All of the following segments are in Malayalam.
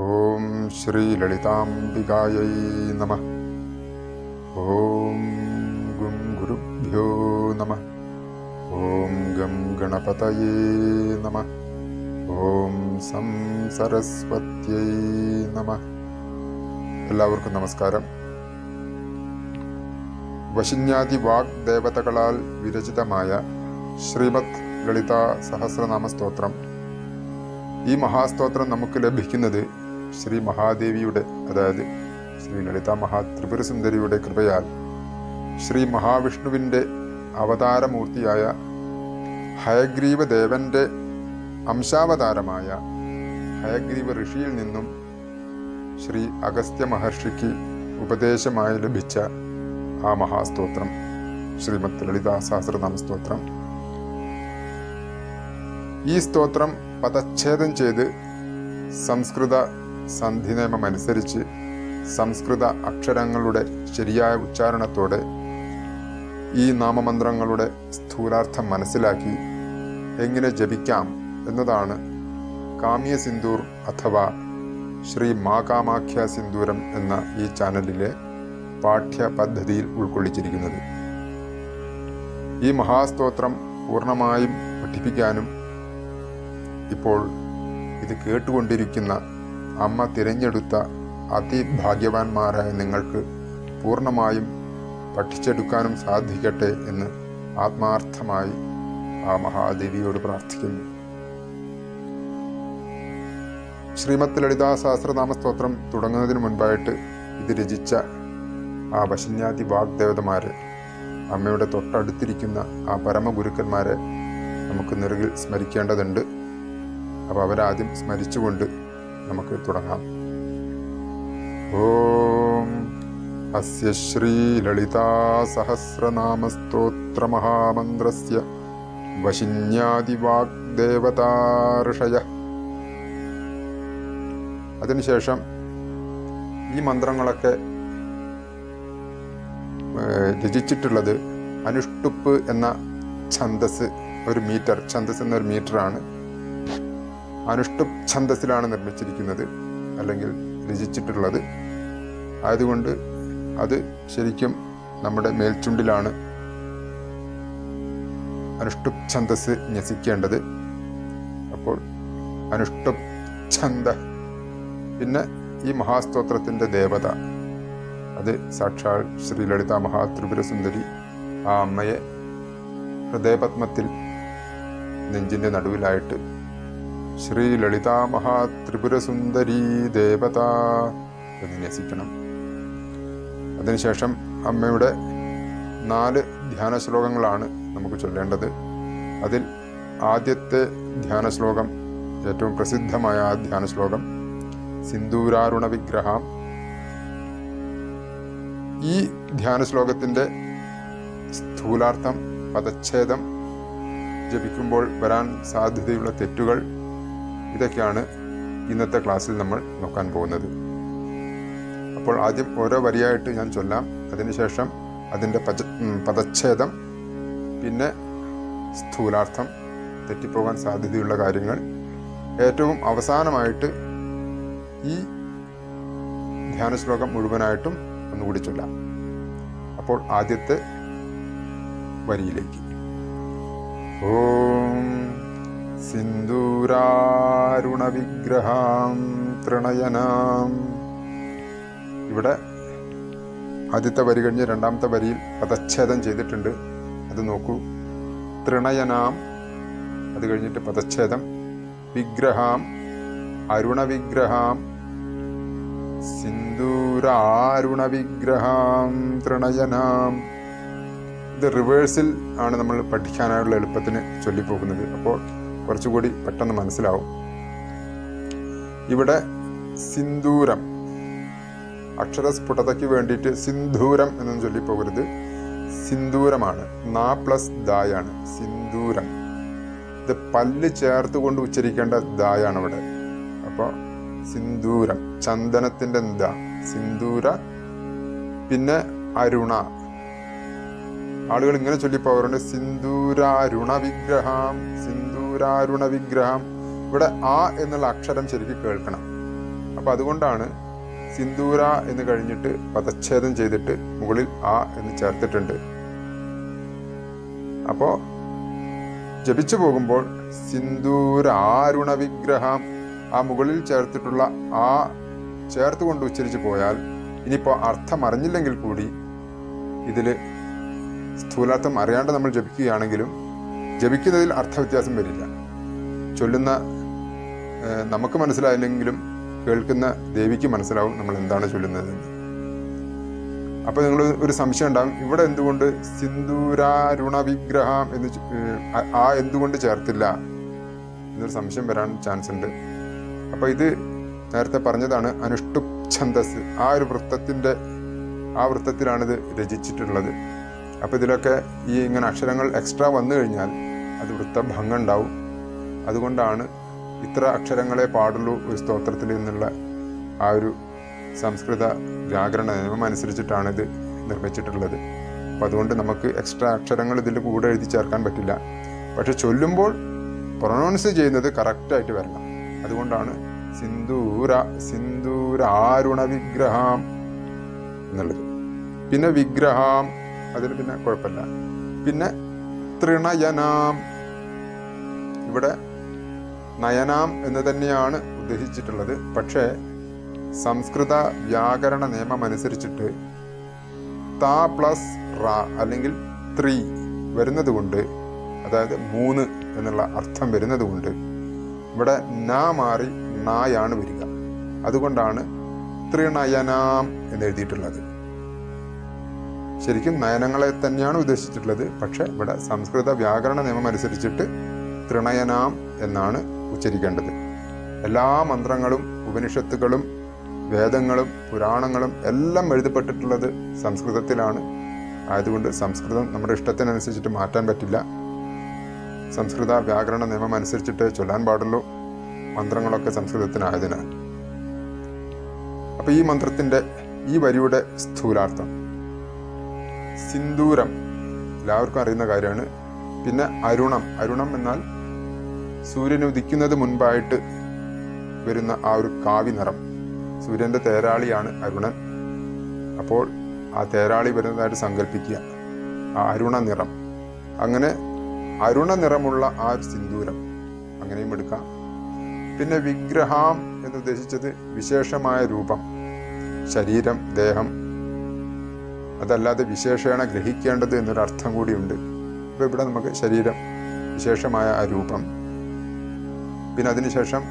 ഓം ശ്രീ ലളിതാംബികായൈ നമ. ഓം ഗും ഗുരുഭ്യോ നമ. ഓം ഗം ഗണപതയേ നമ. ഓം സം സരസ്വത്യൈ നമ. എല്ലാവർക്കും നമസ്കാരം. വശിന്യാദി വാഗ്ദേവതകളാൽ വിരചിതമായ ശ്രീമദ് ലളിത സഹസ്രനാമ സ്തോത്രം. ഈ മഹാസ്തോത്രം നമുക്ക് ലഭിക്കുന്നത് ശ്രീ മഹാദേവിയുടെ അതായത് ശ്രീ ലളിത മഹാ ത്രിപുരസുന്ദരിയുടെ കൃപയാൽ ശ്രീ മഹാവിഷ്ണുവിന്റെ അവതാരമൂർത്തിയായ ഹയഗ്രീവ ദേവന്റെ അംശാവതാരമായ ഹയഗ്രീവ ഋഷിയിൽ നിന്നും ശ്രീ അഗസ്ത്യ മഹർഷിക്ക് ഉപദേശമായി ലഭിച്ച ആ മഹാസ്തോത്രം ശ്രീമത് ലളിതാ സഹസ്രനാമ സ്തോത്രം. ഈ സ്തോത്രം പദച്ഛേദം ചെയ്ത് സംസ്കൃത സന്ധി നിയമം അനുസരിച്ച് സംസ്കൃത അക്ഷരങ്ങളുടെ ശരിയായ ഉച്ചാരണത്തോടെ ഈ നാമമന്ത്രങ്ങളുടെ സ്ഥൂലാർത്ഥം മനസ്സിലാക്കി എങ്ങനെ ജപിക്കാം എന്നതാണ് കാമ്യ സിന്ദൂർ അഥവാ ശ്രീ മാകാമാഖ്യ സിന്ദൂരം എന്ന ഈ ചാനലിലെ പാഠ്യ പദ്ധതിയിൽ ഉൾക്കൊള്ളിച്ചിരിക്കുന്നത്. ഈ മഹാസ്തോത്രം പൂർണമായും പഠിപ്പിക്കാനും ഇപ്പോൾ ഇത് കേട്ടുകൊണ്ടിരിക്കുന്ന അമ്മ തിരഞ്ഞെടുത്ത അതിഭാഗ്യവാന്മാരായ നിങ്ങൾക്ക് പൂർണമായും പഠിച്ചെടുക്കാനും സാധിക്കട്ടെ എന്ന് ആത്മാർത്ഥമായി ആ മഹാദേവിയോട് പ്രാർത്ഥിക്കുന്നു. ശ്രീമത് ലളിതാ സഹസ്രനാമ സ്തോത്രം തുടങ്ങുന്നതിന് മുൻപായിട്ട് ഇത് രചിച്ച ആ വശന്യാതി വാഗ്ദേവതമാരെ അമ്മയുടെ തൊട്ടടുത്തിരിക്കുന്ന ആ പരമഗുരുക്കന്മാരെ നമുക്ക് നിറകിൽ സ്മരിക്കേണ്ടതുണ്ട്. അപ്പോൾ അവരാദ്യം സ്മരിച്ചുകൊണ്ട് നമുക്ക് തുടങ്ങാം. ഓം. അസ്യ ശ്രീ ലളിതാ സഹസ്രനാമസ്തോത്ര മഹാമന്ത്രസ്യ വശിന്യാദിവാഗ്ദേവതാർഷയ. അതിനുശേഷം ഈ മന്ത്രങ്ങളൊക്കെ രചിച്ചിട്ടുള്ളത് അനുഷ്ടുപ്പ് എന്ന ഛന്ദസ് ഒരു മീറ്റർ ഛന്ദസ് എന്നൊരു മീറ്ററാണ്. അനുഷ്ടുപ് ഛന്ദസ്സിലാണ് നിർമ്മിച്ചിരിക്കുന്നത് അല്ലെങ്കിൽ രചിച്ചിട്ടുള്ളത്. ആയതുകൊണ്ട് അത് ശരിക്കും നമ്മുടെ മേൽച്ചുണ്ടിലാണ് അനുഷ്ടുപ് ഛന്ദസ് ന്യസിക്കേണ്ടത് അപ്പോൾ അനുഷ്ടുപ് ഛന്ദ. പിന്നെ ഈ മഹാസ്തോത്രത്തിന്റെ ദേവത. അത് സാക്ഷാൽ ശ്രീ ലളിത മഹാത്രിപുരസുന്ദരി ആ അമ്മയെ ഹൃദയപത്മത്തിൽ നെഞ്ചിന്റെ നടുവിലായിട്ട് ശ്രീ ലളിതാ മഹാത്രിപുരസുന്ദരീ ദേവത എന്ന് ന്യസിക്കണം. അതിനുശേഷം അമ്മയുടെ നാല് ധ്യാന ശ്ലോകങ്ങളാണ് നമുക്ക് ചൊല്ലേണ്ടത്. അതിൽ ആദ്യത്തെ ധ്യാന ശ്ലോകം ഏറ്റവും പ്രസിദ്ധമായ ആ ധ്യാന ശ്ലോകം സിന്ദൂരാരുണ വിഗ്രഹം. ഈ ധ്യാന ശ്ലോകത്തിന്റെ സ്ഥൂലാർത്ഥം പദച്ഛേദം ജപിക്കുമ്പോൾ വരാൻ സാധ്യതയുള്ള തെറ്റുകൾ ഇതൊക്കെയാണ് ഇന്നത്തെ ക്ലാസ്സിൽ നമ്മൾ നോക്കാൻ പോകുന്നത്. അപ്പോൾ ആദ്യം ഓരോ വരിയായിട്ട് ഞാൻ ചൊല്ലാം. അതിനുശേഷം അതിന്റെ പച പദച്ഛേദം പിന്നെ സ്ഥൂലാർത്ഥം തെറ്റിപ്പോകാൻ സാധ്യതയുള്ള കാര്യങ്ങൾ. ഏറ്റവും അവസാനമായിട്ട് ഈ ധ്യാന ശ്ലോകം മുഴുവനായിട്ടും ഒന്നുകൂടി ചൊല്ലാം. അപ്പോൾ ആദ്യത്തെ വരിയിലേക്ക്. ഓം സിന്ദൂരാരുണവിഗ്രഹാം തൃണയനാം ഇവിടെ ആദ്യത്തെ വരി കഴിഞ്ഞ് രണ്ടാമത്തെ വരിയിൽ പദച്ഛേദം ചെയ്തിട്ടുണ്ട്. അത് നോക്കൂ. തൃണയനാം അത് കഴിഞ്ഞിട്ട് പദച്ഛേദം. വിഗ്രഹാം അരുണവിഗ്രഹാം സിന്ദൂരാരുണവിഗ്രഹാം തൃണയനാം ഇത് റിവേഴ്സിൽ ആണ് നമ്മൾ പഠിക്കാനായുള്ള എളുപ്പത്തിന് ചൊല്ലിപ്പോകുന്നത്. അപ്പോൾ കുറച്ചുകൂടി പെട്ടെന്ന് മനസ്സിലാവും. ഇവിടെ സിന്ദൂരം അക്ഷരസ്ഫുടതയ്ക്ക് വേണ്ടിയിട്ട് സിന്ദൂരം എന്നൊന്നും ചൊല്ലിപ്പോകരുത്. സിന്ദൂരമാണ്. നാ പ്ലസ് ദായാണ്. സിന്ദൂരം. ഇത് പല്ല് ചേർത്ത് കൊണ്ട് ഉച്ചരിക്കേണ്ട ദായാണ് ഇവിടെ അപ്പോൾ സിന്ദൂരം. ചന്ദനത്തിന്റെ ദ. സിന്ദൂര പിന്നെ അരുണ. ആളുകൾ ഇങ്ങനെ ചൊല്ലിപ്പോകാറുണ്ട്. സിന്ദൂരാരുണ വിഗ്രഹം സിന്ദൂരാരുണ വിഗ്രഹം. ഇവിടെ ആ എന്നുള്ള അക്ഷരം ശരിക്കും കേൾക്കണം. അപ്പോൾ അതുകൊണ്ടാണ് സിന്ദൂര എന്ന് കഴിഞ്ഞിട്ട് പദച്ഛേദം ചെയ്തിട്ട് മുകളിൽ ആ എന്ന് ചേർത്തിട്ടുണ്ട്. അപ്പോൾ ജപിച്ചു പോകുമ്പോൾ സിന്ദൂരാരുണ വിഗ്രഹം ആ മുകളിൽ ചേർത്തിട്ടുള്ള ആ ചേർത്ത് കൊണ്ട് ഉച്ചരിച്ചു പോയാൽ ഇനിയിപ്പോൾ അർത്ഥം അറിഞ്ഞില്ലെങ്കിൽ കൂടി ഇതിൽ സ്ഥൂലാർത്ഥം അറിയാണ്ട് നമ്മൾ ജപിക്കുകയാണെങ്കിലും ജപിക്കുന്നതിൽ അർത്ഥവ്യത്യാസം വരില്ല. ചൊല്ലുന്ന നമുക്ക് മനസ്സിലായില്ലെങ്കിലും കേൾക്കുന്ന ദേവിക്ക് മനസ്സിലാവും നമ്മൾ എന്താണ് ചൊല്ലുന്നതെന്ന്. അപ്പോൾ നിങ്ങൾ ഒരു സംശയം ഉണ്ടാകും ഇവിടെ എന്തുകൊണ്ട് സിന്ദൂരാരുണ വിഗ്രഹം എന്ന് ആ എന്തുകൊണ്ട് ചേർത്തില്ല? എന്നൊരു സംശയം വരാൻ ചാൻസ് ഉണ്ട്. അപ്പോൾ ഇത് നേരത്തെ പറഞ്ഞതാണ് അനുഷ്ടുപ് ഛന്ദസ് ആ ഒരു വൃത്തത്തിന്റെ ആ വൃത്തത്തിലാണിത് രചിച്ചിട്ടുള്ളത്. അപ്പോൾ ഇതിലൊക്കെ ഈ ഇങ്ങനെ അക്ഷരങ്ങൾ എക്സ്ട്രാ വന്നു കഴിഞ്ഞാൽ അത് വൃത്തഭംഗം ഉണ്ടാവും അതുകൊണ്ടാണ് ഇത്ര അക്ഷരങ്ങളെ പാടുള്ളൂ ഒരു സ്തോത്രത്തിൽ നിന്നുള്ള ആ ഒരു സംസ്കൃത വ്യാകരണ നിയമം അനുസരിച്ചിട്ടാണ് ഇത് നിർമ്മിച്ചിട്ടുള്ളത്. അപ്പോൾ അതുകൊണ്ട് നമുക്ക് എക്സ്ട്രാ അക്ഷരങ്ങൾ ഇതിൽ കൂടെ എഴുതി ചേർക്കാൻ പറ്റില്ല. പക്ഷെ ചൊല്ലുമ്പോൾ പ്രൊനൗൺസ് ചെയ്യുന്നത് കറക്റ്റായിട്ട് വരണം. അതുകൊണ്ടാണ് സിന്ദൂര സിന്ദൂരാരുണ വിഗ്രഹം എന്നുള്ളത്. പിന്നെ വിഗ്രഹം അതിൽ പിന്നെ കുഴപ്പമില്ല. പിന്നെ തൃണയനാം ഇവിടെ നയനാം എന്ന് തന്നെയാണ് ഉദ്ദേശിച്ചിട്ടുള്ളത്. പക്ഷേ സംസ്കൃത വ്യാകരണ നിയമം അനുസരിച്ചിട്ട് താ പ്ലസ് റ അല്ലെങ്കിൽ ത്രീ വരുന്നത് കൊണ്ട് അതായത് മൂന്ന് എന്നുള്ള അർത്ഥം വരുന്നത് കൊണ്ട് ഇവിടെ ന മാറി നായാണ് വരിക. അതുകൊണ്ടാണ് ത്രിണയനാം എന്ന് എഴുതിയിട്ടുള്ളത്. ശരിക്കും നയനങ്ങളെ തന്നെയാണ് ഉദ്ദേശിച്ചിട്ടുള്ളത്. പക്ഷെ ഇവിടെ സംസ്കൃത വ്യാകരണ നിയമം അനുസരിച്ചിട്ട് ത്രിണയനാം എന്നാണ് ഉച്ചരിക്കേണ്ടത്. എല്ലാ മന്ത്രങ്ങളും ഉപനിഷത്തുകളും വേദങ്ങളും പുരാണങ്ങളും എല്ലാം എഴുതപ്പെട്ടിട്ടുള്ളത് സംസ്കൃതത്തിലാണ്. ആയതുകൊണ്ട് സംസ്കൃതം നമ്മുടെ ഇഷ്ടത്തിനനുസരിച്ചിട്ട് മാറ്റാൻ പറ്റില്ല. സംസ്കൃത വ്യാകരണ നിയമം അനുസരിച്ചിട്ട് ചൊല്ലാൻ പാടുള്ളൂ. മന്ത്രങ്ങളൊക്കെ സംസ്കൃതത്തിനായതിനാൽ. അപ്പോൾ ഈ മന്ത്രത്തിന്റെ ഈ വരിയുടെ സ്ഥൂലാർത്ഥം. സിന്ദൂരം. എല്ലാവർക്കും അറിയുന്ന കാര്യമാണ്. പിന്നെ അരുണം. അരുണം എന്നാൽ സൂര്യൻ ഉദിക്കുന്നത് മുൻപായിട്ട് വരുന്ന ആ ഒരു കാവി നിറം. സൂര്യന്റെ തേരാളിയാണ് അരുണൻ. അപ്പോൾ ആ തേരാളി വരുന്നതായിട്ട് സങ്കല്പിക്കുക. ആ അരുണ നിറം. അങ്ങനെ അരുണ നിറമുള്ള ആ സിന്ദൂരം അങ്ങനെയും എടുക്കാം. പിന്നെ വിഗ്രഹം എന്ന് ഉദ്ദേശിച്ചത് വിശേഷമായ രൂപം. ശരീരം ദേഹം. അതല്ലാതെ വിശേഷേണ ഗ്രഹിക്കേണ്ടത് എന്നൊരർത്ഥം കൂടിയുണ്ട്. അപ്പോൾ ഇവിടെ നമുക്ക് ശരീരം വിശേഷമായ ആ രൂപം. പിന്നെ അതിനുശേഷം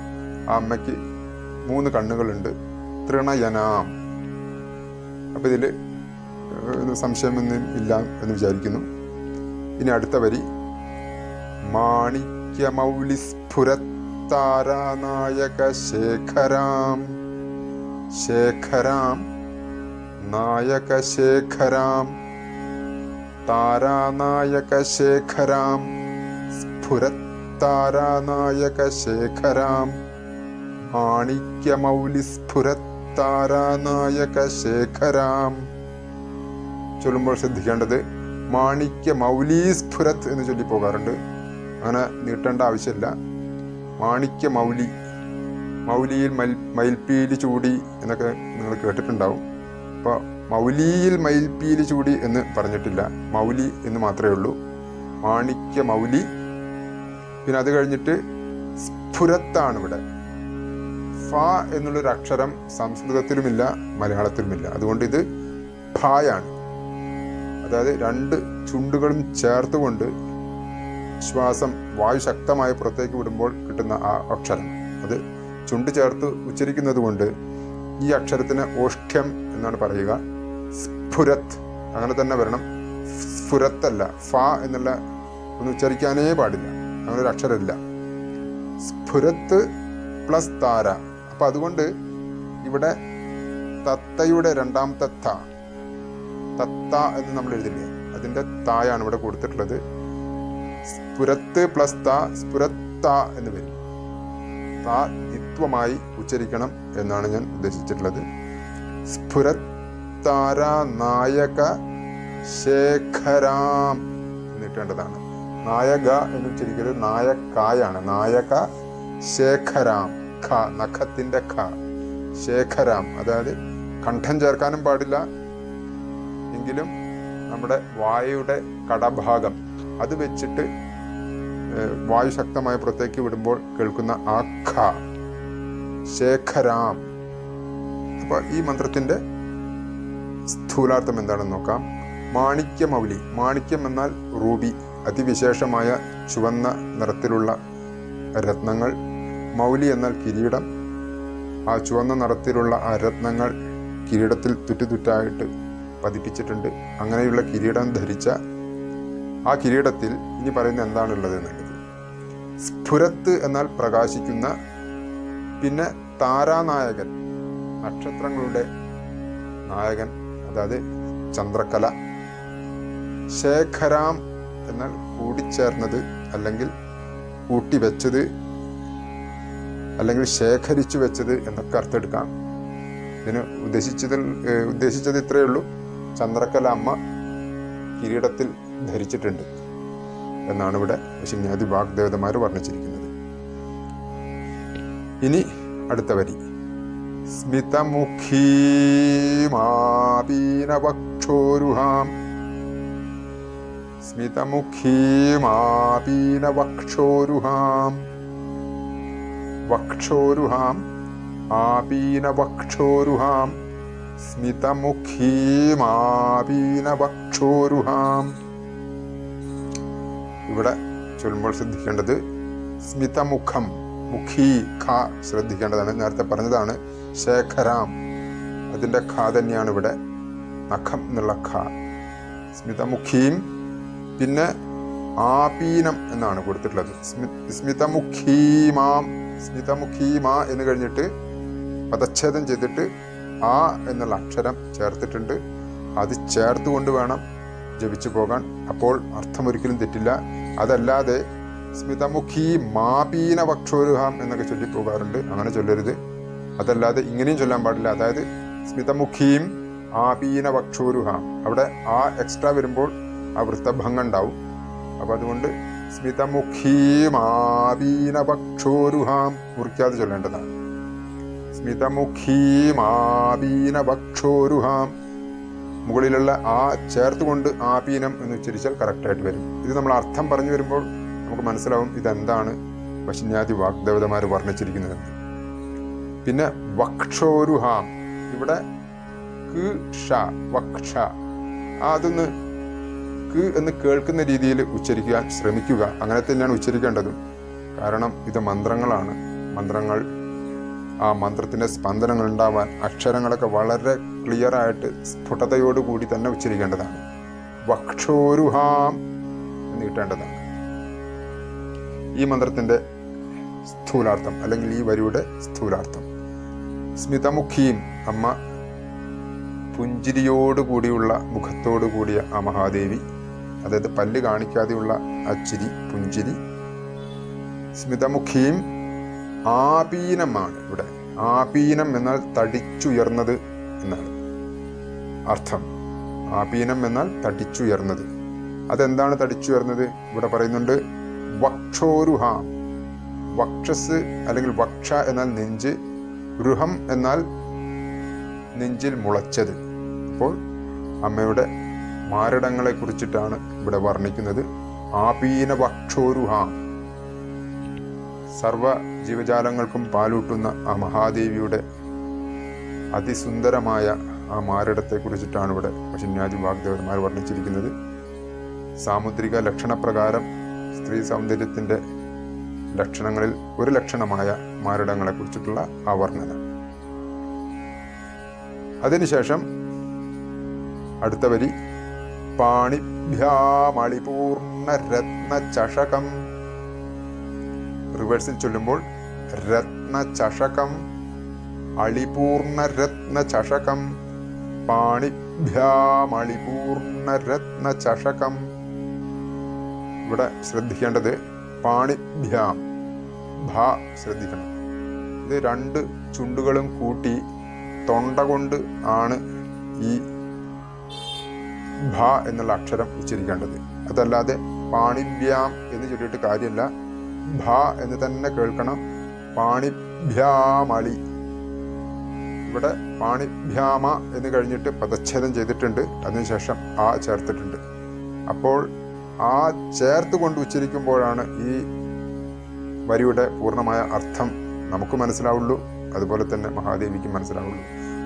ആ അമ്മയ്ക്ക് മൂന്ന് കണ്ണുകളുണ്ട്. തൃണയനാം അപ്പം ഇതിൽ സംശയമൊന്നും ഇല്ല എന്ന് വിചാരിക്കുന്നു. ഇനി അടുത്ത വരി. മാണിക്യമൗലി മാണിക്യമൗലിസ്ഫുരത്താരാനായക ശേഖരാം. ശേഖരാം നായക ശേഖരാം താരാനായക ശേഖരാം സ്ഫുരത്താരാനായക ശേഖരാം മാണിക്യമൗലിസ്ഫുരത്താരാനായക ശേഖരാം ചൊല്ലുമ്പോൾ ശ്രദ്ധിക്കേണ്ടത് മാണിക്യ മൗലീസ്ഫുരത്ത് എന്ന് ചൊല്ലി പോകാറുണ്ട്. അങ്ങനെ നീട്ടേണ്ട ആവശ്യമില്ല. മാണിക്യ മൗലി മൗലിയിൽ മൽ മയിൽപ്പീലി ചൂടി എന്നൊക്കെ നിങ്ങൾ കേട്ടിട്ടുണ്ടാവും. അപ്പോൾ മൗലിയിൽ മയിൽപ്പീലി ചൂടി എന്ന് പറഞ്ഞിട്ടില്ല. മൗലി എന്ന് മാത്രമേ ഉള്ളൂ. മാണിക്യ മൗലി പിന്നെ അത് കഴിഞ്ഞിട്ട് സ്ഫുരത്താണ് ഇവിടെ. ഫ എന്നുള്ളൊരു അക്ഷരം സംസ്കൃതത്തിലുമില്ല മലയാളത്തിലുമില്ല. അതുകൊണ്ട് ഇത് ഫായാണ് അതായത് രണ്ട് ചുണ്ടുകളും ചേർത്തുകൊണ്ട് ശ്വാസം വായു ശക്തമായി പുറത്തേക്ക് വിടുമ്പോൾ കിട്ടുന്ന ആ അക്ഷരം. അത് ചുണ്ട് ചേർത്ത് ഉച്ചരിക്കുന്നത് കൊണ്ട് ഈ അക്ഷരത്തിന് ഓഷ്ഠ്യം എന്നാണ് പറയുക. സ്ഫുരത്ത്. അങ്ങനെ തന്നെ വരണം. സ്ഫുരത്തല്ല. ഫ എന്നുള്ള ഒന്ന് ഉച്ചരിക്കാനേ പാടില്ല. അങ്ങനെ ഒരു അക്ഷരമില്ല. സ്ഫുരത്ത് പ്ലസ് താര. അപ്പം അതുകൊണ്ട് ഇവിടെ തത്തയുടെ രണ്ടാമത്തെ ത തത്ത എന്ന് നമ്മൾ എഴുതില്ലേ? അതിന്റെ തായാണ് ഇവിടെ കൊടുത്തിട്ടുള്ളത്. സ്ഫുരത്ത് പ്ലസ് ത സ്ഫുരത്ത എന്ന് വരും. താ ഇത്വമായി ഉച്ചരിക്കണം എന്നാണ് ഞാൻ ഉദ്ദേശിച്ചിട്ടുള്ളത്. സ്ഫുരത്താര നായക ശേഖരാം എന്നിട്ടേണ്ടതാണ്. നായക എന്ന് ഉച്ചരിക്കരുത് നായക്കായാണ്. നായക ശേഖരാം. ഖ നഖത്തിന്റെ ഖ. ശേഖരാം. അതായത് കണ്ഠം ചേർക്കാനും പാടില്ല. എങ്കിലും നമ്മുടെ വായയുടെ കടഭാഗം അത് വെച്ചിട്ട് വായു ശക്തമായി പുറത്തേക്ക് വിടുമ്പോൾ കേൾക്കുന്ന ആ ഖ. ശേഖരാം. അപ്പൊ ഈ മന്ത്രത്തിന്റെ സ്ഥൂലാർത്ഥം എന്താണെന്ന് നോക്കാം. മാണിക്യമൗലി. മാണിക്യം എന്നാൽ റൂബി. അതിവിശേഷമായ ചുവന്ന നിറത്തിലുള്ള രത്നങ്ങൾ മൗലി എന്നാൽ കിരീടം. ആ ചുവന്ന നിറത്തിലുള്ള ആ രത്നങ്ങൾ കിരീടത്തിൽ തുറ്റുതുറ്റായിട്ട് പതിപ്പിച്ചിട്ടുണ്ട്. അങ്ങനെയുള്ള കിരീടം ധരിച്ച ആ കിരീടത്തിൽ ഇനി പറയുന്ന എന്താണുള്ളത് എന്നുള്ളത് സ്ഫുരത്ത് എന്നാൽ പ്രകാശിക്കുന്ന പിന്നെ താരാനായകൻ നക്ഷത്രങ്ങളുടെ നായകൻ അതായത് ചന്ദ്രകല ശേഖരാം എന്നാൽ കൂടിച്ചേർന്നത് അല്ലെങ്കിൽ കൂട്ടിവെച്ചത് അല്ലെങ്കിൽ ശേഖരിച്ചു വെച്ചത് എന്നൊക്കെ അർത്ഥമെടുക്കാം. ഇതിന് ഉദ്ദേശിച്ചതിൽ ഉദ്ദേശിച്ചത് ഇത്രയേ ഉള്ളൂ. ചന്ദ്രക്കല അമ്മ കിരീടത്തിൽ ധരിച്ചിട്ടുണ്ട് എന്നാണ് ഇവിടെ ശിന്യാദി വാഗ്ദേവതമാർ വർണിച്ചിരിക്കുന്നത്. ഇനി അടുത്ത വരി. സ്മിതമുഖീമാപീനവക്ഷോരുഹാം സ്മിതമുഖീമാപീനവക്ഷോരുഹാം വക്ഷോരുഹാം. വക്ഷോരുഹാം ആപീന വക്ഷോരുഹാം. ആപീനവക്ഷോരുഹാം സ്മിതമുഖീമാപീനവക്ഷോരുഹാം ഇവിടെ ചൊല്ലുമ്പോൾ ശ്രദ്ധിക്കേണ്ടത് സ്മിതമുഖം മുഖി ഖ ശ്രദ്ധിക്കേണ്ടതാണ്. നേരത്തെ പറഞ്ഞതാണ് ശേഖരാം. അതിന്റെ ഖ തന്നെയാണ് ഇവിടെ നഖം എന്നുള്ള ഖ. സ്മിതമുഖീം പിന്നെ ആപീനം എന്നാണ് കൊടുത്തിട്ടുള്ളത്. സ്മി സ്മിതമുഖീമാം സ്മിതമുഖീമാ എന്ന് കഴിഞ്ഞിട്ട് പദച്ഛേദം ചെയ്തിട്ട് ആ എന്നുള്ള അക്ഷരം ചേർത്തിട്ടുണ്ട്. അത് ചേർത്തുകൊണ്ട് വേണം ജപിച്ചു പോകാൻ. അപ്പോൾ അർത്ഥം ഒരിക്കലും തെറ്റില്ല. അതല്ലാതെ സ്മിതമുഖി മാപീന വക്ഷോരുഹാം എന്നൊക്കെ ചൊല്ലിപ്പോകാറുണ്ട് അങ്ങനെ ചൊല്ലരുത്. അതല്ലാതെ ഇങ്ങനെയും ചൊല്ലാൻ പാടില്ല. അതായത് സ്മിതമുഖിയും ആപീന വക്ഷോരുഹാം അവിടെ ആ എക്സ്ട്രാ വരുമ്പോൾ ആ വൃത്തഭംഗം ഉണ്ടാവും അപ്പൊ അതുകൊണ്ട് സ്മിതമുഖീം ആപീന വക്ഷോരുഹാം മുറിക്കാതെ ചൊല്ലേണ്ടതാണ്. സ്മിതമുഖീം ആപീന വക്ഷോരുഹാം മുകളിലുള്ള ആ ചേർത്തുകൊണ്ട് ആപീനം എന്ന് ഉച്ചരിച്ചാൽ കറക്റ്റായിട്ട് വരും. ഇത് നമ്മൾ അർത്ഥം പറഞ്ഞു വരുമ്പോൾ നമുക്ക് മനസ്സിലാവും ഇതെന്താണ് വശിന്യാദി വാഗ്ദേവതമാർ വർണിച്ചിരിക്കുന്നത്. പിന്നെ വക്ഷോരുഹാം. ഇവിടെ ഷ വക്ഷ. അതൊന്ന് ക് എന്ന് കേൾക്കുന്ന രീതിയിൽ ഉച്ചരിക്കുക ശ്രമിക്കുക. അങ്ങനെ തന്നെയാണ് ഉച്ചരിക്കേണ്ടതും. കാരണം ഇത് മന്ത്രങ്ങളാണ്. മന്ത്രങ്ങൾ ആ മന്ത്രത്തിന്റെ സ്പന്ദനങ്ങൾ ഉണ്ടാവാൻ അക്ഷരങ്ങളൊക്കെ വളരെ ക്ലിയർ ആയിട്ട് സ്ഫുടതയോടുകൂടി തന്നെ ഉച്ചരിക്കേണ്ടതാണ്. വക്ഷോരുഹാം എന്ന് കിട്ടേണ്ടതാണ്. ഈ മന്ത്രത്തിന്റെ സ്ഥൂലാർത്ഥം അല്ലെങ്കിൽ ഈ വരിയുടെ സ്ഥൂലാർത്ഥം. സ്മിതമുഖിയും അമ്മ പുഞ്ചിരിയോടുകൂടിയുള്ള മുഖത്തോടു കൂടിയ ആ മഹാദേവി അതായത് പല്ല് കാണിക്കാതെയുള്ള അച്ചിരി ചിരി പുഞ്ചിരി. സ്മിതമുഖിയും ആപീനമാണ് ഇവിടെ. ആപീനം എന്നാൽ തടിച്ചുയർന്നത് എന്നാണ് അർത്ഥം. ആപീനം എന്നാൽ തടിച്ചുയർന്നത്. അതെന്താണ് തടിച്ചുയർന്നത്? ഇവിടെ പറയുന്നുണ്ട് വക്ഷോരുഹ. വക്ഷസ് അല്ലെങ്കിൽ വക്ഷ എന്നാൽ നെഞ്ച് രുഹം എന്നാൽ നെഞ്ചിൽ മുളച്ചത്. അപ്പോൾ അമ്മയുടെ മാരടങ്ങളെ കുറിച്ചിട്ടാണ് ഇവിടെ വർണിക്കുന്നത്. ആപീന ഭക്ഷോരുഹ സർവ ജീവജാലങ്ങൾക്കും പാലൂട്ടുന്ന ആ മഹാദേവിയുടെ അതിസുന്ദരമായ ആ മാരടത്തെ കുറിച്ചിട്ടാണ് ഇവിടെ പശുന്യാജി വാഗ്ദേവന്മാർ വർണിച്ചിരിക്കുന്നത്. സാമുദ്രിക ലക്ഷണപ്രകാരം സ്ത്രീ സൗന്ദര്യത്തിന്റെ ലക്ഷണങ്ങളിൽ ഒരു ലക്ഷണമായ മാരടങ്ങളെ കുറിച്ചിട്ടുള്ള ആ വർണന. അതിനുശേഷം അടുത്ത വരി പാണിഭ്യാമളിപൂർണ രത്ന ചഷകം റിവേഴ്സിൽ ചൊല്ലുമ്പോൾ രത്നചഷകം അളിപൂർണരത്നചഷകം അളിപൂർണ രത്ന ചഷകം പാണിഭ്യാമളിപൂർണ രത്ന ഇവിടെ ശ്രദ്ധിക്കേണ്ടത് പാണിഭ്യാം ഭ ശ്രദ്ധിക്കണം. ഇത് രണ്ട് ചുണ്ടുകളും കൂട്ടി തൊണ്ട കൊണ്ട് ആണ് ഈ ഭ എന്നുള്ള അക്ഷരം ഉച്ചരിക്കേണ്ടത് അതല്ലാതെ പാണിഭ്യാം എന്ന് ചൊല്ലിയിട്ട് കാര്യമില്ല ഭ എന്ന് തന്നെ കേൾക്കണം. പാണിഭ്യാമളി. ഇവിടെ പാണിഭ്യാമ എന്ന് കഴിഞ്ഞിട്ട് പദച്ഛേദം ചെയ്തിട്ടുണ്ട്. അതിനുശേഷം ആ ചേർത്തിട്ടുണ്ട്. അപ്പോൾ ആ ചേർത്ത് കൊണ്ട് ഉച്ചരിക്കുമ്പോഴാണ് ഈ വരിയുടെ പൂർണമായ അർത്ഥം നമുക്ക് മനസ്സിലാവുള്ളൂ. അതുപോലെ തന്നെ മഹാദേവിക്ക് മനസ്സിലാവുള്ളൂ.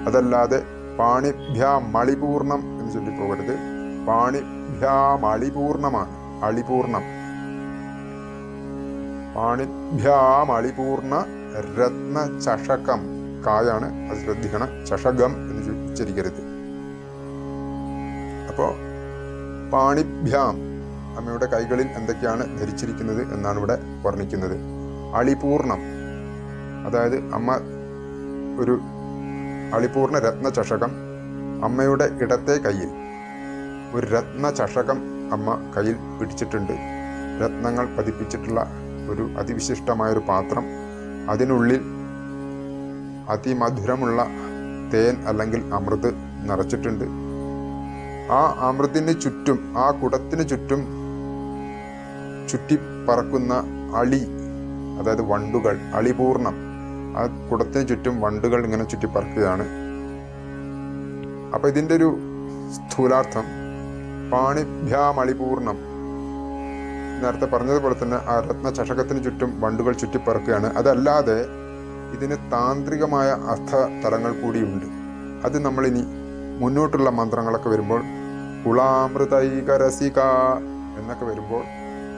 അതല്ലാതെ പാണിഭ്യാമളിപൂർണം എന്ന് ചൊല്ലിപ്പോകരുത് പാണിഭ്യാം അളിപൂർണമാണ് അളിപൂർണം. പാണിഭ്യാം അളിപൂർണ രത്ന ചഷകം. കായാണ് അത് ശ്രദ്ധിക്കണം. ചഷകം എന്ന് ഉച്ചരിക്കരുത് അപ്പോ പാണിഭ്യാം അമ്മയുടെ കൈകളിൽ എന്തൊക്കെയാണ് ധരിച്ചിരിക്കുന്നത് എന്നാണ് ഇവിടെ വർണിക്കുന്നത്. അളിപൂർണം. അതായത് അമ്മ ഒരു അളിപൂർണ രത്ന ചഷകം അമ്മയുടെ ഇടത്തെ കയ്യിൽ ഒരു രത്ന ചഷകം അമ്മ കയ്യിൽ പിടിച്ചിട്ടുണ്ട്. രത്നങ്ങൾ പതിപ്പിച്ചിട്ടുള്ള ഒരു അതിവിശിഷ്ടമായൊരു പാത്രം. അതിനുള്ളിൽ അതിമധുരമുള്ള തേൻ അല്ലെങ്കിൽ അമൃത് നിറച്ചിട്ടുണ്ട്. ആ അമൃതിന് ചുറ്റും ആ കുടത്തിന് ചുറ്റും ചുറ്റി പറക്കുന്ന അളി അതായത് വണ്ടുകൾ അളിപൂർണം. ആ കുടത്തിന് ചുറ്റും വണ്ടുകൾ ഇങ്ങനെ ചുറ്റിപ്പറക്കുകയാണ്. അപ്പൊ ഇതിന്റെ ഒരു സ്ഥൂലാർത്ഥം. പാണിഭ്യാമളിപൂർണം. നേരത്തെ പറഞ്ഞതുപോലെ തന്നെ ആ രത്ന ചഷകത്തിന് ചുറ്റും വണ്ടുകൾ ചുറ്റിപ്പറക്കുകയാണ്. അതല്ലാതെ ഇതിന് താന്ത്രികമായ അർത്ഥ തലങ്ങൾ കൂടിയുണ്ട്. അത് നമ്മളിനി മുന്നോട്ടുള്ള മന്ത്രങ്ങളൊക്കെ വരുമ്പോൾ കുളാമൃതൈകരസിക എന്നൊക്കെ വരുമ്പോൾ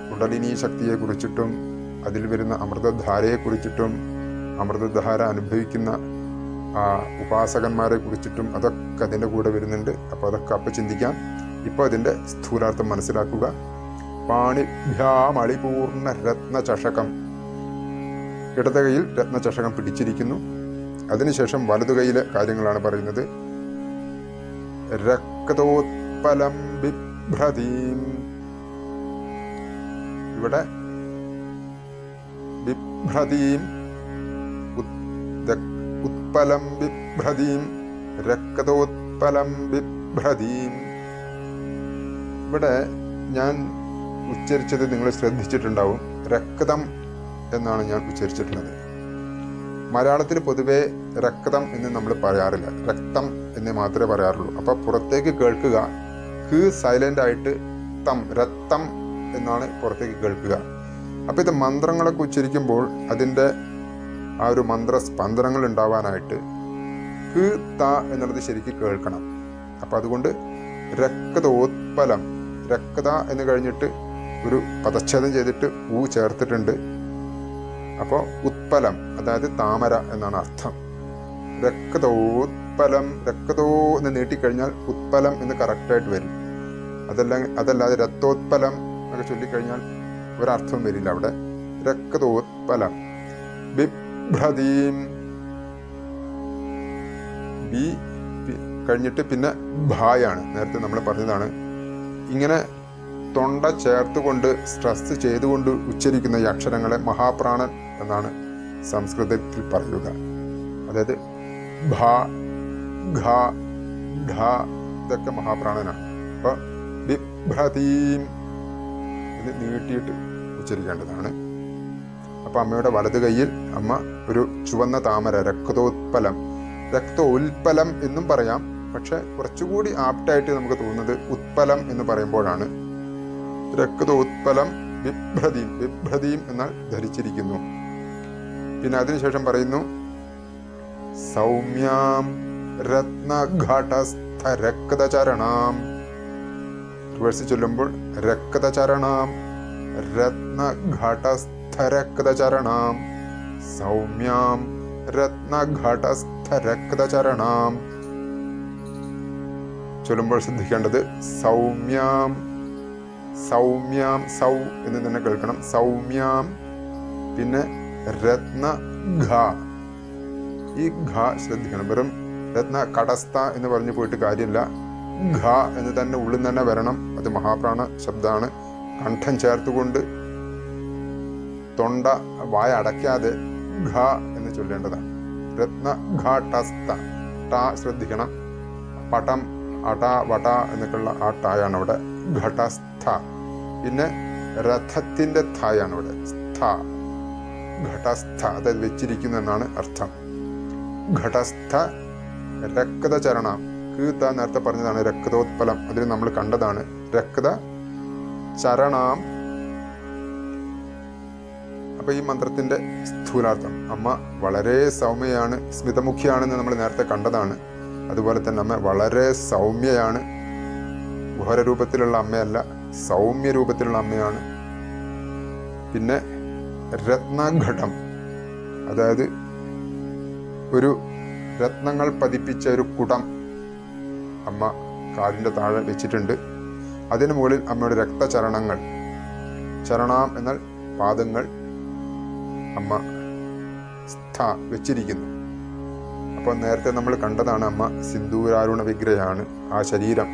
കുണ്ടലിനി ശക്തിയെ കുറിച്ചിട്ടും അതിൽ വരുന്ന അമൃതധാരയെ കുറിച്ചിട്ടും അമൃതധാര അനുഭവിക്കുന്ന ആ ഉപാസകന്മാരെ കുറിച്ചിട്ടും അതൊക്കെ അതിന്റെ കൂടെ വരുന്നുണ്ട്. അപ്പോൾ അതൊക്കെ അപ്പം ചിന്തിക്കാം. ഇപ്പോൾ അതിന്റെ സ്ഥൂലാർത്ഥം മനസ്സിലാക്കുക. പാണിഭ്യാമളിപൂർണ രത്നചഷകം ഇടത് കൈയിൽ രത്നചഷകം പിടിച്ചിരിക്കുന്നു. അതിനുശേഷം വലതു കൈയിലെ കാര്യങ്ങളാണ് പറയുന്നത്. രക്തോത്പലം ബിഭ്രതീം. ഇവിടെ ബിഭ്രതീം ഉത്പലം ബിഭ്രതീം രക്തോത്പലം ബിഭ്രതീം ഇവിടെ ഞാൻ ഉച്ചരിച്ചത് നിങ്ങൾ ശ്രദ്ധിച്ചിട്ടുണ്ടാവും. രക്തം എന്നാണ് ഞാൻ ഉച്ചരിച്ചിട്ടുള്ളത്. മലയാളത്തിൽ പൊതുവേ രക്തം എന്ന് നമ്മൾ പറയാറില്ല. രക്തം എന്ന് മാത്രമേ പറയാറുള്ളൂ. അപ്പോൾ പുറത്തേക്ക് കേൾക്കുക ഹ് സൈലന്റ് ആയിട്ട് തം രക്തം എന്നാണ് പുറത്തേക്ക് കേൾക്കുക. അപ്പോൾ ഇത് മന്ത്രങ്ങളൊക്കെ ഉച്ചരിക്കുമ്പോൾ അതിന്റെ ആ ഒരു മന്ത്ര സ്പന്ദനങ്ങൾ ഉണ്ടാവാനായിട്ട് ഹ് ത എന്നുള്ളത് ശരിക്ക് കേൾക്കണം. അപ്പോൾ അതുകൊണ്ട് രക്തോത്പലം രക്ത എന്ന് കഴിഞ്ഞിട്ട് ഒരു പദച്ഛേദം ചെയ്തിട്ട് ഊ ചേർത്തിട്ടുണ്ട്. അപ്പോൾ ഉത്പലം അതായത് താമര എന്നാണ് അർത്ഥം. രക്തോത്പലം രക്തോ എന്ന് നീട്ടിക്കഴിഞ്ഞാൽ ഉത്പലം എന്ന് കറക്റ്റായിട്ട് വരും. അതല്ല അതല്ലാതെ രക്തോത്പലം എന്നൊക്കെ ചൊല്ലിക്കഴിഞ്ഞാൽ ഒരർത്ഥം വരില്ല അവിടെ. രക്തോത്പലം. ബിഭ്രതീം ബി കഴിഞ്ഞിട്ട് പിന്നെ ഭായാണ്. നേരത്തെ നമ്മൾ പറഞ്ഞതാണ്. ഇങ്ങനെ തൊണ്ട ചേർത്തുകൊണ്ട് സ്ട്രെസ് ചെയ്തുകൊണ്ട് ഉച്ചരിക്കുന്ന ഈ അക്ഷരങ്ങളെ മഹാപ്രാണൻ എന്നാണ് സംസ്കൃതത്തിൽ പറയുക. അതായത് ഭ ഘ ഢ ഇതൊക്കെ മഹാപ്രാണനാണ്. അപ്പോൾ ബിഭ്രതീം ഇത് നീട്ടിയിട്ട് ഉച്ചരിക്കേണ്ടതാണ്. അപ്പൊ അമ്മയുടെ വലത് കൈയിൽ അമ്മ ഒരു ചുവന്ന താമര രക്തോത്പലം. രക്തോൽപ്പലം എന്നും പറയാം. പക്ഷെ കുറച്ചുകൂടി ആപ്റ്റായിട്ട് നമുക്ക് തോന്നുന്നത് ഉത്പലം എന്ന് പറയുമ്പോഴാണ്. രക്തോത്പലം വിഭ്രതിയും വിഭ്രതിയും എന്നാൽ ധരിച്ചിരിക്കുന്നു. പിന്നെ അതിനുശേഷം പറയുന്നു സൗമ്യാം രത്നഘടസ്ഥ രക്തചരണാം. റിവേഴ്സ് ചൊല്ലുമ്പോൾ രക്തചരണാം രത്നഘടസ്ഥ രക്തചരണാം സൗമ്യാം രത്നഘടസ്ഥ രക്തചരണാം ചൊല്ലുമ്പോൾ ശ്രദ്ധിക്കേണ്ടത് സൗമ്യാം സൗമ്യാം സൗ എന്ന് തന്നെ കേൾക്കണം. സൗമ്യാം പിന്നെ രത്ന ഘ. ഈ ഘ ശ്രദ്ധിക്കണം. വെറും രത്ന കടസ്ഥ എന്ന് പറഞ്ഞു പോയിട്ട് കാര്യമില്ല. ഘ എന്ന് തന്നെ ഉള്ളിൽ തന്നെ വരണം. അത് മഹാപ്രാണ ശബ്ദമാണ് കണ്ഠം ചേർത്തുകൊണ്ട് തൊണ്ട വായ അടയ്ക്കാതെ ഘ എന്ന് ചൊല്ലേണ്ടതാണ്. രത്ന ഘടസ്ഥ ട ശ്രദ്ധിക്കണം. പടം അട വട എന്നൊക്കെയുള്ള ആ ടായാണ് അവിടെ ഘടസ്ഥ പിന്നെ രഥത്തിന്റെ ഥായാണ് അവിടെ സ്ഥ ഘടസ്ഥ അതായത് വെച്ചിരിക്കുന്നു എന്നാണ് അർത്ഥം. ഘടസ്ഥ രക്തചരണം. ചരണം കീത്ത നേരത്തെ പറഞ്ഞതാണ് രക്തോത്പലം. അതിൽ നമ്മൾ കണ്ടതാണ് രക്ത ചരണാം. അപ്പൊ ഈ മന്ത്രത്തിന്റെ സ്ഥൂലാർത്ഥം. അമ്മ വളരെ സൗമ്യയാണ് സ്മിതമുഖിയാണെന്ന് നമ്മൾ നേരത്തെ കണ്ടതാണ്. അതുപോലെ തന്നെ അമ്മ വളരെ സൗമ്യയാണ്. ഘോര രൂപത്തിലുള്ള അമ്മയല്ല സൗമ്യ രൂപത്തിലുള്ള അമ്മയാണ്. പിന്നെ രത്നഘടം. അതായത് ഒരു രത്നങ്ങൾ പതിപ്പിച്ച ഒരു കുടം അമ്മ കാലിന്റെ താഴെ വെച്ചിട്ടുണ്ട്. അതിനു മുകളിൽ അമ്മയുടെ രക്തചരണങ്ങൾ. ചരണം എന്നാൽ പാദങ്ങൾ. അമ്മ വെച്ചിരിക്കുന്നു. അപ്പോൾ നേരത്തെ നമ്മൾ കണ്ടതാണ് അമ്മ സിന്ദൂരാരുണ വിഗ്രഹമാണ് ആ ശരീരം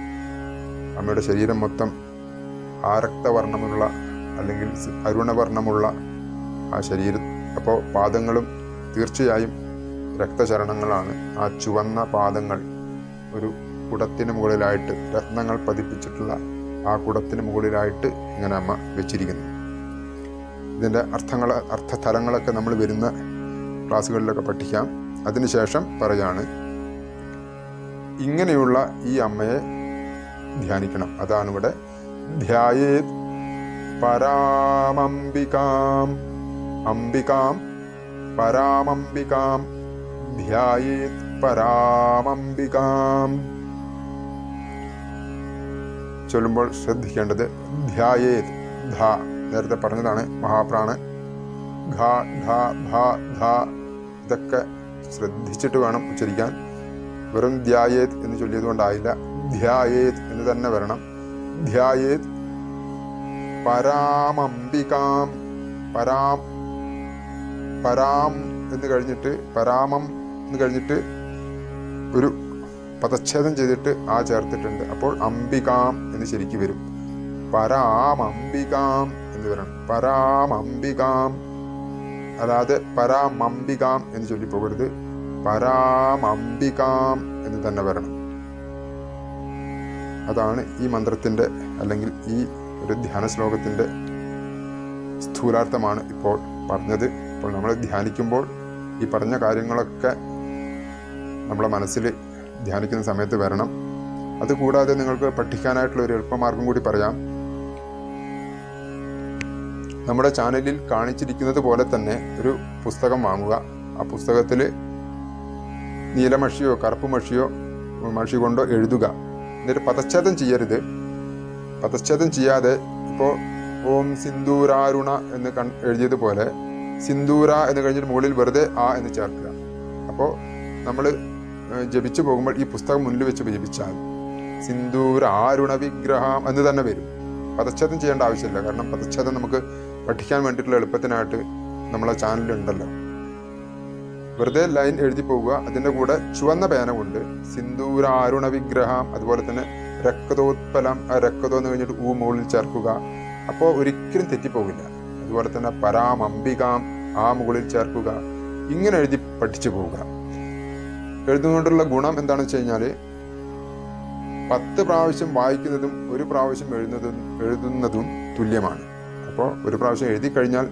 അമ്മയുടെ ശരീരം മൊത്തം ആരക്തവർണമുള്ള അല്ലെങ്കിൽ സി- അരുണവർണമുള്ള ആ ശരീരം അപ്പോൾ പാദങ്ങളും തീർച്ചയായും രക്തചരണങ്ങളാണ്. ആ ചുവന്ന പാദങ്ങൾ ഒരു കുടത്തിന് മുകളിലായിട്ട് രത്നങ്ങൾ പതിപ്പിച്ചിട്ടുള്ള ആ കുടത്തിന് മുകളിലായിട്ട് ഇങ്ങനെ അമ്മ വെച്ചിരിക്കുന്നു. ഇതിന്റെ അർത്ഥങ്ങൾ അർത്ഥതലങ്ങളൊക്കെ നമ്മൾ വരുന്ന ക്ലാസ്സുകളിലൊക്കെ പഠിക്കാം. അതിനുശേഷം പറയാണ് ഇങ്ങനെയുള്ള ഈ അമ്മയെ ധ്യാനിക്കണം. അതാണ് ഇവിടെ ധ്യായേത് പരാമംബികാം അംബികാം പരാമംബികാം ധ്യായേത് പരാമംബികാം. ചൊല്ലുമ്പോൾ ശ്രദ്ധിക്കേണ്ടത് ധ്യായേത് ധ. നേരത്തെ പറഞ്ഞതാണ് മഹാപ്രാണ്. ഘ ഘ ഭ ധ ഇതൊക്കെ ശ്രദ്ധിച്ചിട്ട് വേണം ഉച്ചരിക്കാൻ. വെറും ധ്യായേത് എന്ന് ചൊല്ലിയത് കൊണ്ടായില്ല. ധ്യായേത് എന്ന് തന്നെ വരണം. ധ്യായേത് പരാമംബികാം. പരാം പരാം എന്ന് കഴിഞ്ഞിട്ട് പരാമം എന്ന് കഴിഞ്ഞിട്ട് ഒരു പദച്ഛേദം ചെയ്തിട്ട് ആ ചേർത്തിട്ടുണ്ട്. അപ്പോൾ അംബികാം എന്ന് ശരിക്കും വരും. പരാമംബികാം. എന്ന് വരണം പരാമംബികാം. അല്ലാതെ പരാമംബികാം എന്ന് ചൊല്ലിപ്പോകരുത് പരാമംബികാം എന്ന് തന്നെ വരണം. അതാണ് ഈ മന്ത്രത്തിന്റെ അല്ലെങ്കിൽ ഈ ഒരു ധ്യാന ശ്ലോകത്തിന്റെ സ്ഥൂലാർത്ഥമാണ് ഇപ്പോൾ പറഞ്ഞത്. ഇപ്പോൾ നമ്മൾ ധ്യാനിക്കുമ്പോൾ ഈ പറഞ്ഞ കാര്യങ്ങളൊക്കെ നമ്മളെ മനസ്സിൽ ധ്യാനിക്കുന്ന സമയത്ത് വരണം. അതുകൂടാതെ നിങ്ങൾക്ക് പഠിക്കാനായിട്ടുള്ള ഒരു എളുപ്പമാർഗം കൂടി പറയാം. നമ്മുടെ ചാനലിൽ കാണിച്ചിരിക്കുന്നത് പോലെ തന്നെ ഒരു പുസ്തകം വാങ്ങുക. ആ പുസ്തകത്തിൽ നീലമഷിയോ കറുപ്പ് മഷിയോ മഷി കൊണ്ടോ എഴുതുക. എന്നിട്ട് പദച്ഛേദം ചെയ്യരുത്. പദച്ഛേദം ചെയ്യാതെ ഇപ്പോൾ ഓം സിന്ദൂരാരുണ എന്ന് കൺ എഴുതിയതുപോലെ സിന്ദൂര എന്ന് കഴിഞ്ഞിട്ട് മുകളിൽ വെറുതെ ആ എന്ന് ചേർക്കുക. അപ്പോൾ നമ്മൾ ജപിച്ചു പോകുമ്പോൾ ഈ പുസ്തകം മുന്നിൽ വെച്ച് ജപിച്ചാൽ സിന്ദൂരാരുണ വിഗ്രഹം എന്ന് തന്നെ വരും. പദച്ഛേദം ചെയ്യേണ്ട ആവശ്യമില്ല. കാരണം പദച്ഛേദം നമുക്ക് പഠിക്കാൻ വേണ്ടിയിട്ടുള്ള എളുപ്പത്തിനായിട്ട് നമ്മളെ ചാനലുണ്ടല്ലോ വെറുതെ ലൈൻ എഴുതി പോവുക. അതിന്റെ കൂടെ ചുവന്ന പേന കൊണ്ട് സിന്ദൂരാരുണ വിഗ്രഹം അതുപോലെ തന്നെ രക്തോത്പലം ആ രക്തോ എന്ന് കഴിഞ്ഞിട്ട് ഊ മുകളിൽ ചേർക്കുക. അപ്പോൾ ഒരിക്കലും തെറ്റിപ്പോകില്ല. അതുപോലെ തന്നെ പരാമംബികാം ആ മുകളിൽ ചേർക്കുക. ഇങ്ങനെ എഴുതി പഠിച്ചു പോവുക. എഴുതുന്നതുകൊണ്ടുള്ള ഗുണം എന്താണെന്ന് വെച്ച് കഴിഞ്ഞാൽ പത്ത് പ്രാവശ്യം വായിക്കുന്നതും ഒരു പ്രാവശ്യം എഴുതുന്നതും എഴുതുന്നതും തുല്യമാണ്. അപ്പോൾ ഒരു പ്രാവശ്യം എഴുതി കഴിഞ്ഞാൽ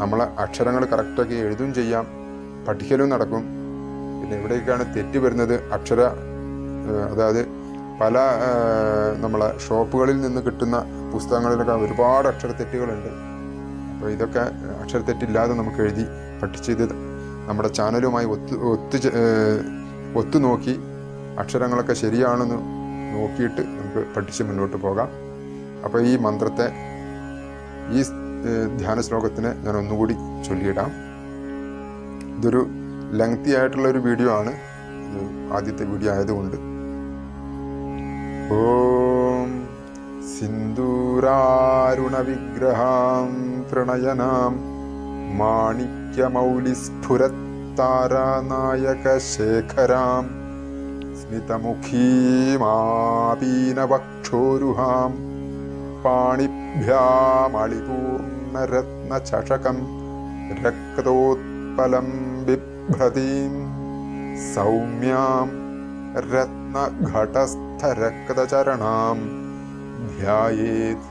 നമ്മൾ അക്ഷരങ്ങൾ കറക്റ്റാക്കി എഴുതും ചെയ്യാം പഠിക്കലും നടക്കും. പിന്നെ ഇവിടേക്കാണ് തെറ്റ് വരുന്നത്. അക്ഷര അതായത് പല നമ്മളെ ഷോപ്പുകളിൽ നിന്ന് കിട്ടുന്ന പുസ്തകങ്ങളിലൊക്കെ ഒരുപാട് അക്ഷരത്തെറ്റുകളുണ്ട് അപ്പോൾ ഇതൊക്കെ അക്ഷരത്തെറ്റില്ലാതെ നമുക്ക് എഴുതി പഠിച്ച് ഇത് നമ്മുടെ ചാനലുമായി ഒത്തു ഒത്തു ഒത്തു നോക്കി അക്ഷരങ്ങളൊക്കെ ശരിയാണെന്ന് നോക്കിയിട്ട് നമുക്ക് പഠിച്ച് മുന്നോട്ട് പോകാം. അപ്പോൾ ഈ മന്ത്രത്തെ ഈ ധ്യാന ശ്ലോകത്തിന് ഞാൻ ഒന്നുകൂടി ചൊല്ലിയിടാം. ഇതൊരു ലെങ്തി ആയിട്ടുള്ള ഒരു വീഡിയോ ആണ് ആദ്യത്തെ വീഡിയോ ആയതുകൊണ്ട്. ഓം സിന്ദൂരാരുണ വിഗ്രഹാം പ്രണയനാം മാണിക്യമൗലിസ്ഫുരത്താരാനായക ശേഖരാം സ്മിതമുഖീമാപീനവക്ഷോരുഹാം പാണിഭ്യാമളിപൂർണരത്നചഷകം രക്തോത്പലം ബിഭ്രതീം സൗമ്യാം രത്നഘടസ്ഥരക്തചരണാം ധ്യായേത്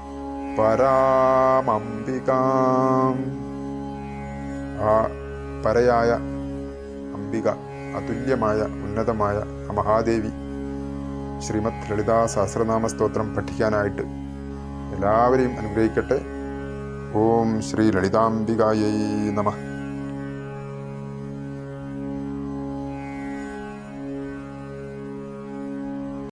പരാമംബികാം. ആ പരയായ അംബിക അതുല്യമായ ഉന്നതമായ മഹാദേവി ശ്രീമദ് ലളിതാ സഹസ്രനാമ സ്തോത്രം പഠിക്കാനായിട്ട് എല്ലാവരെയും അനുഗ്രഹിക്കട്ടെ. ഓം ശ്രീ ലളിതാംബികായൈ നമഃ.